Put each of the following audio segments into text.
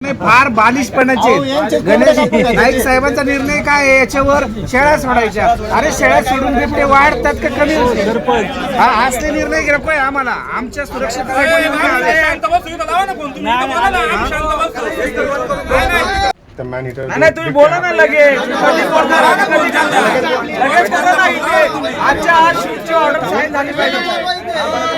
नाही, फार बालिशपणाचे. गणेश नाईक साहेबांचा निर्णय काय आहे? याच्यावर शेळ्या सोडायच्या. अरे शेळ्या सोडून बिबटे वाढतात का कमी? हा असले निर्णय नको आहे आम्हाला. आमच्या. नाही, नाही तुम्ही बोला ना लगेच. आजच्या आज शूटची ऑर्डर साईन झाली पाहिजे.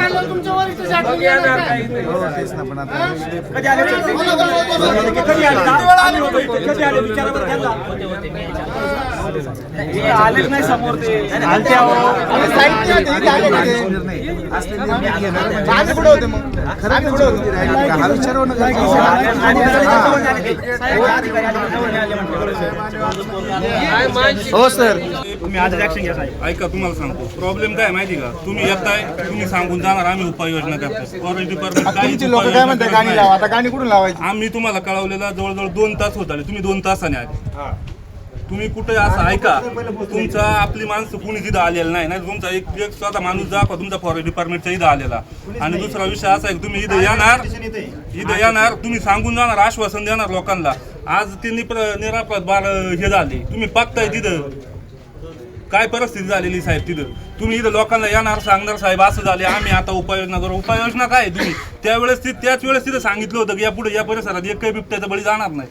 हो, सर, ना. तुम्ही आले जिंकले तुम्हाला कोणी आता. तुम्ही आले कधी आले सर ते? कधी आले आम्ही होतो इथे. कधी आले विचारा बरं त्यांना. हे आलेच नाही समोर ते आलते अहो. हा विचारव ना काय हो सर तुम्ही आज ऍक्शन घ्या साहेब ऐका तुम्हाला सांगतो प्रॉब्लेम काय आहे माहिती का तुम्ही येताय तुम्ही सांगून जाणार आम्ही उपाययोजना करतो फॉरेस्ट डिपार्टमेंट काहीच तुमची लोक काय म्हणतात? गाणी लावा. आता गाणी कुठून लावायची? आम्ही तुम्हाला कळवलेला जवळजवळ दोन तास होत आले. तुम्ही दोन तासाने आले. तुम्ही कुठे असं ऐका. तुमचा आपली माणसं कुणी तिथं आलेलं नाही. नाही तुमचा एक एक स्वतः माणूस दाखवा. तुमचा फॉरेस्ट डिपार्टमेंटचा इथं आलेला. आणि दुसरा विषय असा आहे की तुम्ही इथं येणार. इथं येणार. तुम्ही सांगून जाणार आश्वासन देणार लोकांना. आज ते निप्र निरापद बार हे झाले. तुम्ही बघताय तिथं. काय परिस्थिती झालेली साहेब तिथं? तुम्ही इथं लोकांना येणार सांगणार साहेब असं झाले आम्ही आता उपाययोजना करू. उपाययोजना काय आहे तुम्ही? त्यावेळेस ती त्याच वेळेस तिथं सांगितलं होतं की यापुढे या परिसरात एक काही बिबट्याचा बळी जाणार नाही.